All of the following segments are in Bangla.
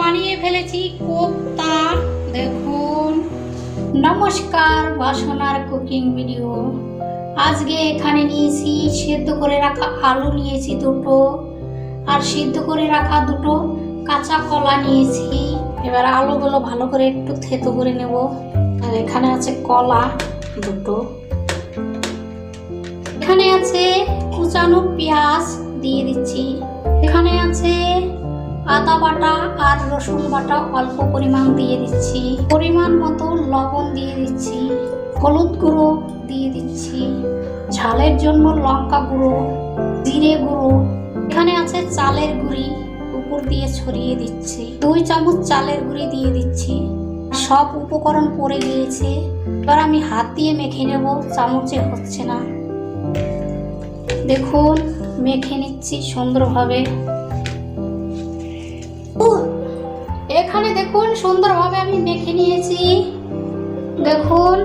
বানিয়ে ফেলেছি কোপ্তা, দেখুন। নমস্কার, বাসনার কুকিং ভিডিও। আজকে এখানে নিয়েছি, সেদ্ধ করে রাখা আলু নিয়েছি দুটো, আর সিদ্ধ করে রাখা দুটো কাঁচা কলা নিয়েছি। এবার আলুগুলো ভালো করে একটু থেতো করে নেব। আর এখানে আছে কলা দুটো। এখানে আছে কুচানো পেঁয়াজ দিয়ে দিচ্ছি। এখানে আছে আদা বাটা আর রসুন বাটা অল্প পরিমাণ দিয়ে দিচ্ছি। পরিমাণ মতো লবণ দিয়ে দিচ্ছি। হলুদ গুঁড়ো দিয়ে দিচ্ছি। ঝালের জন্য লঙ্কা গুঁড়ো, জিরে গুঁড়ো, এখানে আছে চালের গুঁড়ি, উপর দিয়ে ছড়িয়ে দিচ্ছি। দুই চামচ চালের গুঁড়ি দিয়ে দিচ্ছি। সব উপকরণ পড়ে গিয়েছে। এবার আমি হাত দিয়ে মেখে নেব, চামচে হচ্ছে না। দেখুন, মেখে নিচ্ছি সুন্দরভাবে। সুন্দরভাবে আমি মেখে নিয়েছি। দেখুন,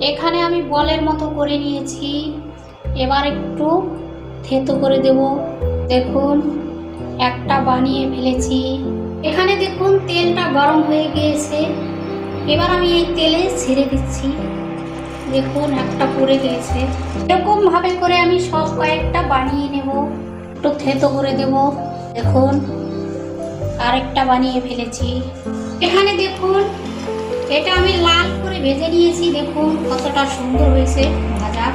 এখানে আমি বলের মতো করে নিয়েছি। এবার একটু থেতো করে দেব। দেখুন, একটা বানিয়ে ফেলেছি। এখানে দেখুন, তেলটা গরম হয়ে গিয়েছে। এবার আমি এই তেলে ছেড়ে দিচ্ছি। দেখুন, একটা পড়ে গিয়েছে। এরকম ভাবে করে আমি সব কয়েকটা বানিয়ে নেব। একটু থেতো করে দেব। দেখুন আরেকটা বানিয়ে ফেলেছি। এখানে দেখুন, এটা আমি লাল করে ভেজে নিয়েছি। দেখুন কতটা সুন্দর হয়েছে, ভাজা।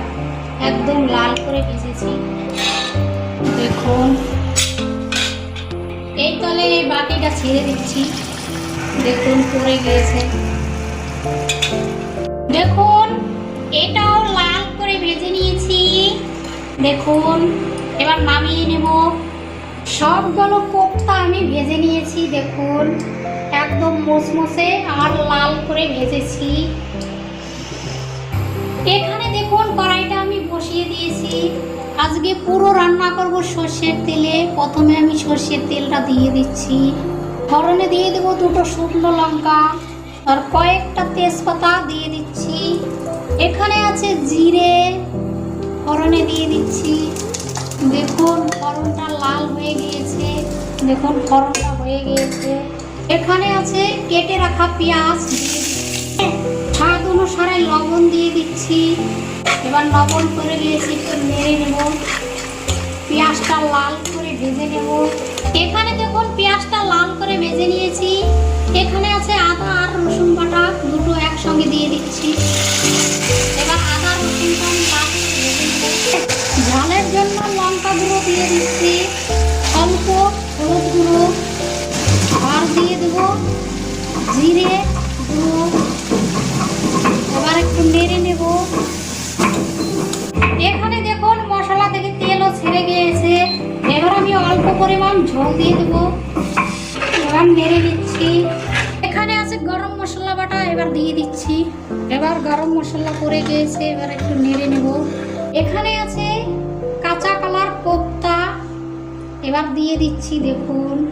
একদম লাল করে ভেজেছি। দেখুন, এই তলে এই বাটিটা ছেড়ে দিচ্ছি। দেখুন পড়ে গিয়েছে। দেখুন, এটাও লাল করে ভেজে নিয়েছি। দেখুন, এবার নামিয়ে নেব। সবগুলো কোপ্তা আমি ভেজে নিয়েছি, দেখুন। একদম মুসমুসে আর লাল করে ভেজেছি। এখানে দেখুন, কড়াইটা আমি বসিয়ে দিয়েছি। আজকে পুরো রান্না করব সর্ষের তেলে। প্রথমে আমি সর্ষের তেলটা দিয়ে দিচ্ছি। ফোড়নে দিয়ে দেবো দুটো শুকনো লঙ্কা আর কয়েকটা তেজপাতা দিয়ে দিচ্ছি। এখানে আছে জিরে, ফোড়নে দিয়ে দিচ্ছি। দেখুন, ফোড়নটা লাল দেখুন ফোড়নটা হয়ে গিয়েছে। এখানে আছে কেটে রাখা পেঁয়াজ স্বাদ অনুসারে লবণ দিয়ে দিচ্ছি। এবার লবণ করে দিয়েছি একটু নেড়ে নেব। পেঁয়াজটা লাল করে ভেজে নেব। এখানে দেখুন, পেঁয়াজটা লাল করে ভেজে নিয়েছি। এখানে আছে আদা আর রসুন বাটা, দুটো একসঙ্গে দিয়ে দিচ্ছি। এবার আদা রসুনটা ঝালের জন্য লঙ্কা গুঁড়ো দিয়ে দিচ্ছি। হলুদ গুঁড়ো আর দিয়ে দেবো জিরে গুঁড়ো। এবার একটু নেড়ে নেব। এখানে দেখুন মশলা থেকে তেলও ছেড়ে গিয়েছে। এবার আমি অল্প পরিমাণ ঝোল দিয়ে দেবো। এবার নেড়ে নিচ্ছি। এখানে আছে গরম মশলা বাটা, এবার দিয়ে দিচ্ছি। এবার গরম মশলা পড়ে গিয়েছে, এবার একটু নেড়ে নেব। এখানে আছে এবার দিয়ে দিচ্ছি, দেখুন।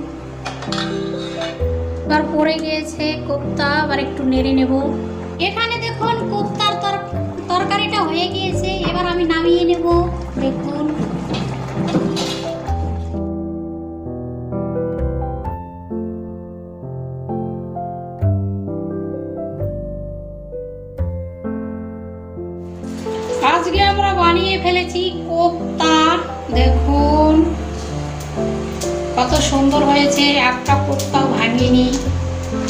এবার পড়ে গিয়েছে কোপ্তা আবার একটু নেড়ে নেব। এখানে দেখুন, কোপ্তার তর- তরকারিটা হয়ে গিয়েছে, এবার আমি নামিয়ে নেব, দেখুন। আজকে আমরা বানিয়ে ফেলেছি কোপ্তা, দেখুন। কত সুন্দর হয়েছে একটা কোথাও ভাঙিনি।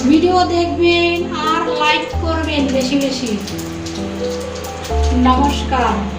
ভিডিও দেখবেন আর লাইক করবেন বেশি বেশি। নমস্কার।